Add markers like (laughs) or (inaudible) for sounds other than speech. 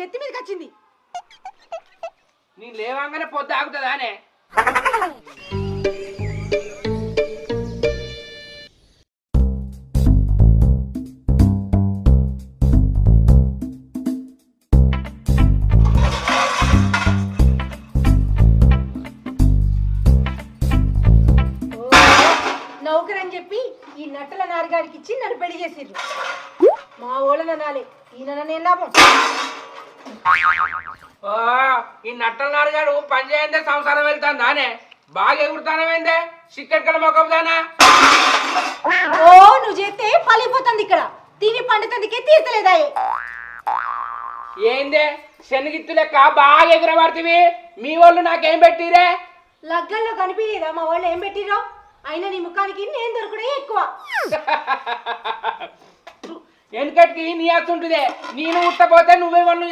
నెత్తి మీదకి వచ్చింది. నీ లేవంగానే పొద్దు ఆగుతుందా అనే? నౌకరని చెప్పి ఈ నట్టల నారుగాడికి ఇచ్చి నన్ను పెళ్ళి చేసిర్రు. మా ఓళ్ళని అనాలి ఈయన నేను లాభం? ఓ ఈ నట్టల నారుగాడు పని చేయందే సంసారం వెళ్తాను దానే బాగా ఎగురుతానవేందే? చిక్కెట్ మొక్కం దానా? ఓ నువ్వు చేస్తే పలిపోతుంది ఇక్కడ. తిని పండుతందుకే తీర్చలేదాయే ఏందే? శనగిత్తు లెక్క బాగా ఎగురబడుతుంది మీ వాళ్ళు నాకేం పెట్టిరే? లగ్గల్లో కనిపించలేదా? మా వాళ్ళు ఏం పెట్టిరో అయినా నీ ముఖానికి నేను దొరకడే ఎక్కువ. (laughs) వెనకటికి నీ అత్తుంటుందే నేను ఉట్టపోతే నువ్వే వాళ్ళు